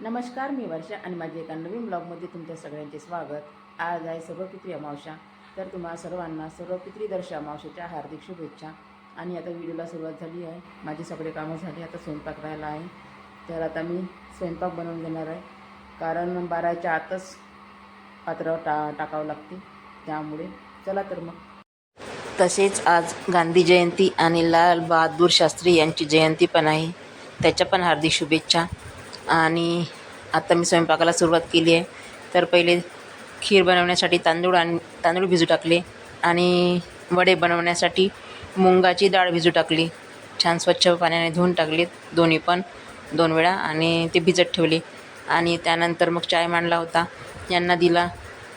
नमस्कार मी वर्षा आणि माझे एका नवीन ब्लॉगमध्ये तुमच्या सगळ्यांचे स्वागत. आज आहे सर्व अमावशा तर तुम्हा सर्वांना सर्व दर्श अमावस्याच्या हार्दिक शुभेच्छा. आणि आता व्हिडिओला सुरुवात झाली आहे. माझे सगळे कामं झाली आता स्वयंपाक राहिला आहे. तर आता मी स्वयंपाक बनवून घेणार आहे. कारण बाराच्या आतच पात्रावर टा टाकावं लागते. त्यामुळे चला तर मग. तसेच आज गांधी जयंती आणि लाल बहादूर शास्त्री यांची जयंती पण आहे. त्याच्या पण हार्दिक शुभेच्छा. आणि आता मी स्वयंपाकाला सुरुवात केली आहे. तर पहिले खीर बनवण्यासाठी तांदूळ आणि तांदूळ भिजू टाकले आणि वडे बनवण्यासाठी मुंगाची डाळ भिजू टाकली. छान स्वच्छ पाण्याने धुवून टाकले. दोन्ही पण दोन वेळा आणि ते भिजत ठेवले. आणि त्यानंतर मग चाय मांडला होता. यांना दिला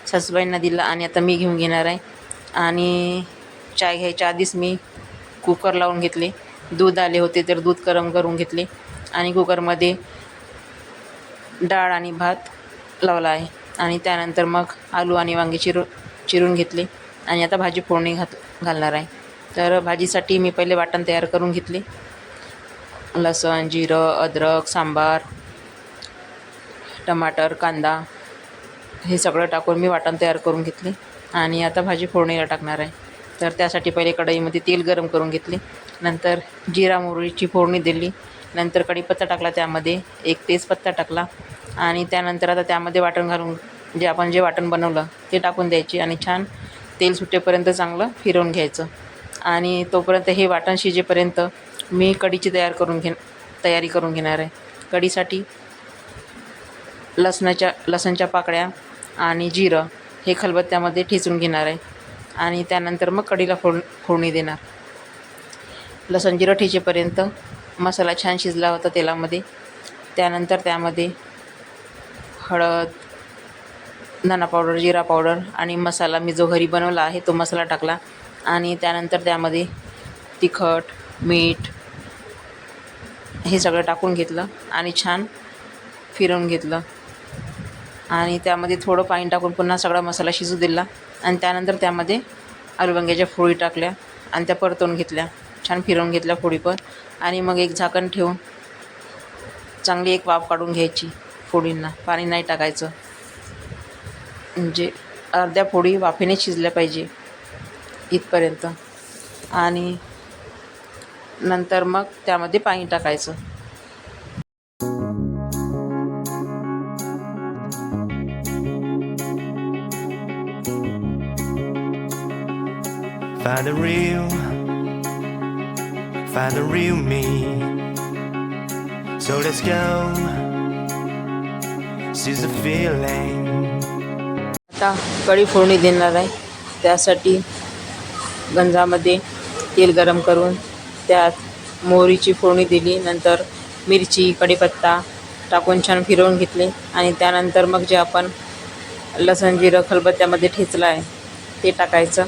सासूबाईंना दिला आणि आता मी घेऊन घेणार आहे. आणि चाय घ्यायच्या आधीच मी कुकर लावून घेतले. दूध आले होते तर दूध गरम करून घेतले. आणि कुकरमध्ये डाळ आणि भात लावला आहे. आणि त्यानंतर मग आलू आणि वांगी चिरू चिरून घेतली. आणि आता भाजी फोडणी घात घालणार आहे. तर भाजीसाठी मी पहिले वाटण तयार करून घेतले. लसण जिरं अद्रक सांबार टमाटर कांदा हे सगळं टाकून मी वाटण तयार करून घेतले. आणि आता भाजी फोडणीला टाकणार आहे. तर त्यासाठी पहिले कढईमध्ये तेल गरम करून घेतले. नंतर जिरा मोहरीची फोडणी दिली. नंतर कढीपत्ता टाकला त्यामध्ये. एक तेजपत्ता टाकला. आणि त्यानंतर आता त्यामध्ये वाटण घालून जे आपण जे वाटण बनवलं ते टाकून द्यायचे आणि छान तेल सुटेपर्यंत चांगलं फिरवून घ्यायचं. आणि तोपर्यंत हे वाटण शिजेपर्यंत मी कढीची तयार करून घे तयारी करून घेणार आहे. कढीसाठी लसणाच्या लसणच्या पाकळ्या आणि जिरं हे खलबत्त्यामध्ये ठेचून घेणार आहे. आणि त्यानंतर मग कढीला फोड फोडणी देणार. लसण जिरं ठेचेपर्यंत मसाला छान शिजला होता तेलामध्ये. त्यानंतर त्यामध्ये हळद धना पावडर जिरा पावडर आणि मसाला मी जो घरी बनवला आहे तो मसाला टाकला आणि त्यानंतर त्यामध्ये तिखट मीठ हे सगळं टाकून घेतलं आणि छान फिरवून घेतलं. आणि त्यामध्ये थोडं पाणी टाकून पुन्हा सगळा मसाला शिजू दिला आणि त्यानंतर त्यामध्ये आलूवांग्याच्या फोडी टाकल्या आणि त्या परतवून घेतल्या. छान फिरवून घेतल्या फोडी पण आणि मग एक झाकण ठेवून चांगली एक वाफ काढून घ्यायची. फोडींना पाणी नाही टाकायचं म्हणजे अर्ध्या फोडी वाफेने शिजल्या पाहिजे इथपर्यंत आणि नंतर मग त्यामध्ये पाणी टाकायचं Find the real, find the real me. So let's go. आता कढी फोडणी देणार आहे. त्यासाठी गंजामध्ये तेल गरम करून त्यात मोहरीची फोडणी दिली. नंतर मिरची कढीपत्ता टाकून छान फिरवून घेतले. आणि त्यानंतर मग जे आपण लसण जिरं खलबत्त्यामध्ये ठेचलं आहे ते टाकायचं.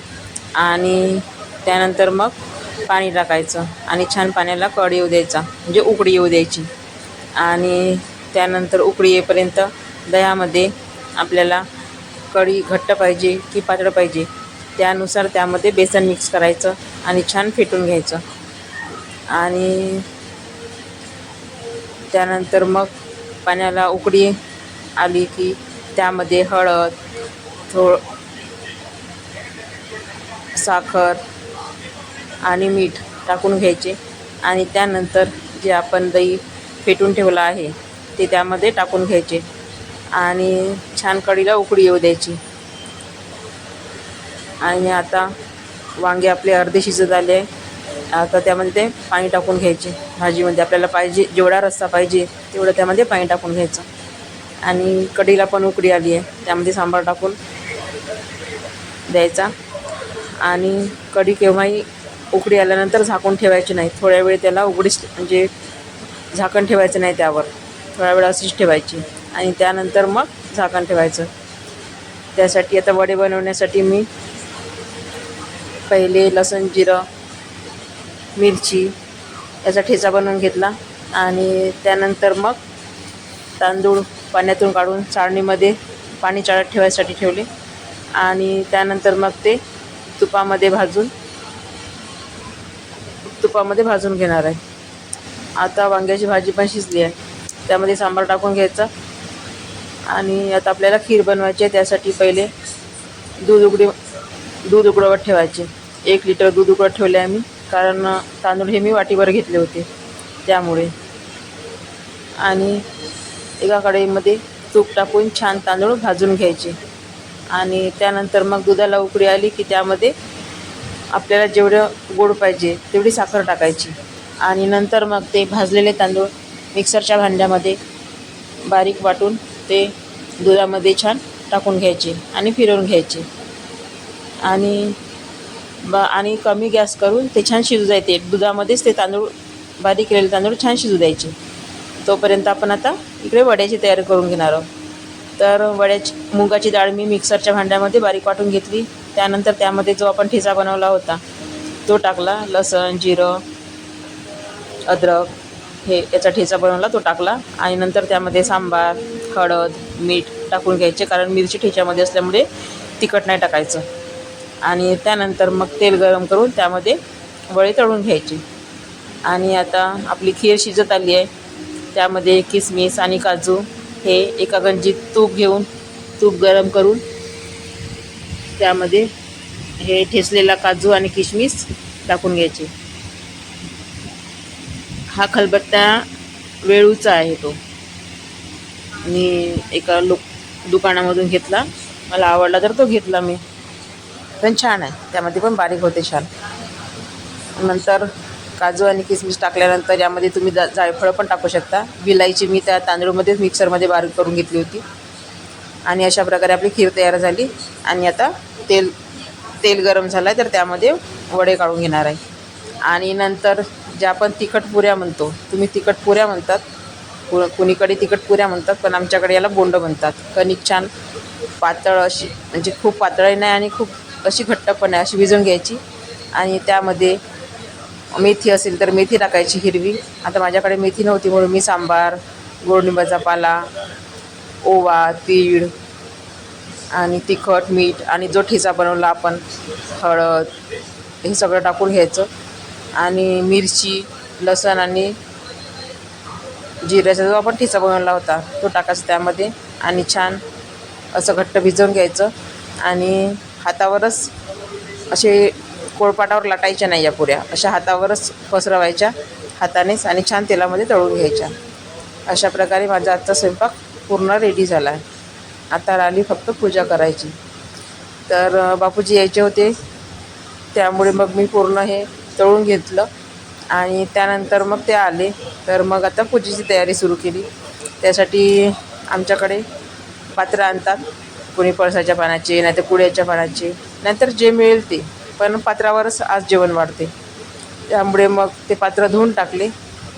आणि त्यानंतर मग पाणी टाकायचं. आणि छान पाण्याला कढी येऊ द्यायचा. म्हणजे उकडी येऊ द्यायची. आणि त्यानंतर उकळी येईपर्यंत दह्यामध्ये आपल्याला कढी घट्ट पाहिजे की पातळ पाहिजे त्यानुसार त्यामध्ये बेसन मिक्स करायचं आणि छान फेटून घ्यायचं. आणि त्यानंतर मग पाण्याला उकळी आली की त्यामध्ये हळद थोड साखर आणि मीठ टाकून घ्यायचे. आणि त्यानंतर जे आपण दही फेटून ठेवलं आहे ते त्यामध्ये टाकून घ्यायचे. आणि छान कढीला उकळी येऊ द्यायची. आणि आता वांगे आपले अर्धे शिजत आले. आता त्यामध्ये ते पाणी टाकून घ्यायचे. भाजीमध्ये आपल्याला पाहिजे जेवढा रस्सा पाहिजे तेवढं त्यामध्ये पाणी टाकून घ्यायचं. आणि कढीला पण उकडी आली आहे. त्यामध्ये सांबार टाकून द्यायचा. आणि कढी केव्हाही उकडी आल्यानंतर झाकून ठेवायची नाही. थोड्या वेळ त्याला उघडीच म्हणजे झाकण ठेवायचं नाही त्यावर. थोडा वेळ अशीच ठेवायची आणि त्यानंतर मग झाकण ठेवायचं. त्यासाठी आता वडे बनवण्यासाठी मी पहिले लसण जिरं मिरची याचा ठेचा बनवून घेतला आणि त्यानंतर मग तांदूळ पाण्यातून काढून चाळणीमध्ये पाणी चाळत ठेवायसाठी ठेवले आणि त्यानंतर मग ते तुपामध्ये भाजून तुपामध्ये भाजून घेणार आहे. आता वांग्याची भाजी पण शिजली आहे. त्यामध्ये सांबार टाकून घ्यायचा. आणि आता आपल्याला खीर बनवायची आहे त्यासाठी पहिले दूध उकडी दूध उकडवत ठेवायचे. एक लिटर दूध उकडत ठेवले आम्ही कारण तांदूळ हे मी वाटीवर घेतले होते त्यामुळे. आणि एका कढईमध्ये तूप टाकून छान तांदूळ भाजून घ्यायचे. आणि त्यानंतर मग दुधाला उकळी आली की त्यामध्ये आपल्याला जेवढं गोड पाहिजे तेवढी साखर टाकायची. आणि नंतर मग ते भाजलेले तांदूळ मिक्सरच्या भांड्यामध्ये बारीक वाटून ते दुधामध्ये छान टाकून घ्यायचे आणि फिरवून घ्यायचे. आणि ब आणि कमी गॅस करून ते छान शिजू जायचे. दुधामध्येच ते तांदूळ बारीक केलेले तांदूळ छान शिजू द्यायचे. तोपर्यंत आपण आता इकडे वड्याची तयारी करून घेणार आहोत. तर वड्याची मुगाची डाळ मी मिक्सरच्या भांड्यामध्ये बारीक वाटून घेतली. त्यानंतर त्यामध्ये जो आपण ठेचा बनवला होता तो टाकला. लसण जिरं अद्रक हे याचा ठेचा बनवला तो टाकला आणि नंतर त्यामध्ये सांबार हळद मीठ टाकून घ्यायचे कारण मिरची ठेच्यामध्ये असल्यामुळे तिखट नाही टाकायचं. आणि त्यानंतर मग तेल गरम करून त्यामध्ये वळे तळून घ्यायचे. आणि आता आपली खीर शिजत आली आहे. त्यामध्ये किसमिस आणि काजू हे एका गंजीत तूप घेऊन तूप गरम करून त्यामध्ये हे ठेचलेला काजू आणि किशमिस टाकून घ्यायचे. हा खलबत्ता वेळूचा आहे तो. मी एका लोक दुकानामधून घेतला. मला आवडला तर तो घेतला मी. पण छान आहे. त्यामध्ये पण बारीक होते छान. नंतर काजू आणि किसमिस टाकल्यानंतर यामध्ये तुम्ही जा जायफळं पण टाकू शकता. विलायची मी त्या तांदूळमध्येच मिक्सरमध्ये बारीक करून घेतली होती. आणि अशा प्रकारे आपली खीर तयार झाली. आणि आता तेल तेल गरम झालं आहे तर त्यामध्ये वडे काढून घेणार आहे. आणि नंतर ज्या आपण तिखट पुऱ्या म्हणतो. तुम्ही तिखट पुऱ्या म्हणतात. कु कुणीकडे तिखट पुऱ्या म्हणतात पण आमच्याकडे याला बोंड म्हणतात. कणिक छान पातळ अशी म्हणजे खूप पातळही नाही आणि खूप अशी घट्ट पण आहे अशी भिजून घ्यायची. आणि त्यामध्ये मेथी असेल तर मेथी टाकायची हिरवी. आता माझ्याकडे मेथी नव्हती म्हणून मी सांबार गोडनिंबाचा पाला ओवा तीळ आणि तिखट मीठ आणि जो ठेचा बनवला आपण हळद हे सगळं टाकून घ्यायचं. आणि मिरची लसण आणि जिऱ्याचा जो आपण ठिचा बनवला होता तो टाकायचा त्यामध्ये आणि छान असं घट्ट भिजवून घ्यायचं. आणि हातावरच असे कोळपाटावर लाटायच्या नाही या पुऱ्या अशा हातावरच पसरवायच्या हातानेच आणि छान तेलामध्ये तळून घ्यायच्या. अशा प्रकारे माझा आजचा स्वयंपाक पूर्ण रेडी झाला आहे आता राहिली फक्त पूजा करायची. तर बापूजी यायचे होते. त्यामुळे मग मी पूर्ण हे तळून घेतलं. आणि त्यानंतर मग ते आले. तर मग आता पूजेची तयारी सुरू केली. त्यासाठी आमच्याकडे पात्र आणतात. कोणी पळसाच्या पानाचे नाहीतर कुड्याच्या पानाचे. नाहीतर जे मिळेल ते. पण पात्रावरच आज जेवण वाढते. त्यामुळे मग ते पात्र धुवून टाकले.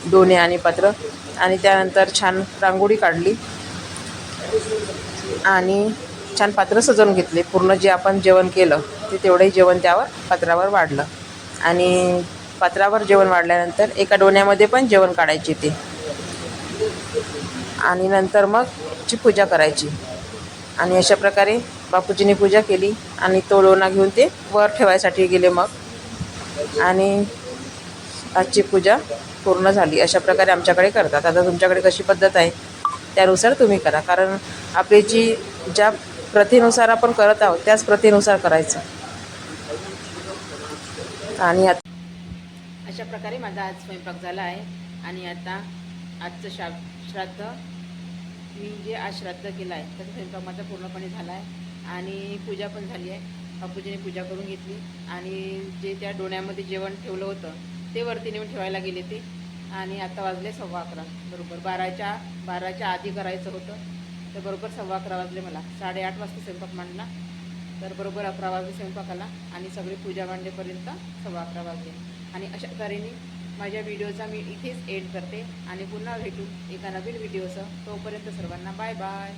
दोन्ही आणि पात्र. आणि त्यानंतर छान रांगोळी काढली. आणि छान पात्र सजवून घेतले. पूर्ण जे आपण जेवण केलं ते तेवढंही जेवण त्यावर पात्रावर वाढलं. आणि पात्रावर जेवण वाढल्यानंतर एका डोण्यामध्ये पण जेवण काढायचे ते. आणि नंतर मग ची पूजा करायची. आणि अशा प्रकारे बापूजीने पूजा केली आणि तो लोणा घेऊन ते वर ठेवायसाठी गेले मग. आणि आजची पूजा पूर्ण झाली. अशा प्रकारे आमच्याकडे करतात. आता तुमच्याकडे कशी पद्धत आहे त्यानुसार तुम्ही करा. कारण आपली जी ज्या प्रथेनुसार आपण करत आहोत त्याच प्रथेनुसार करायचं. आणि आता अशा प्रकारे माझा आज स्वयंपाक झाला आहे. आणि आता आजचं शा श्राद्ध मी जे आज श्राद्ध केलं आहे त्याचा स्वयंपाक माझा पूर्णपणे झाला आहे. आणि पूजा पण झाली आहे. बापूजीने पूजा करून घेतली. आणि जे त्या डोण्यामध्ये जेवण ठेवलं होतं ते वरती नेऊन ठेवायला गेले ते. आणि आता वाजले सव्वा अकरा. बरोबर. बाराच्या बाराच्या आधी करायचं होतं. तर बरोबर सव्वा अकरा वाजले मला. साडेआठ वाजता स्वयंपाक मांडला. तर बरोबर अकरा वाजले स्वयंपाकाला आणि सगळी पूजा मांडेपर्यंत सव्वा अकरा वाजले आणि अशा तऱ्हेने माझ्या व्हिडिओचा मी इथेच एड करते आणि पुन्हा भेटू एका नवीन व्हिडिओसह तोपर्यंत सर्वांना बाय बाय.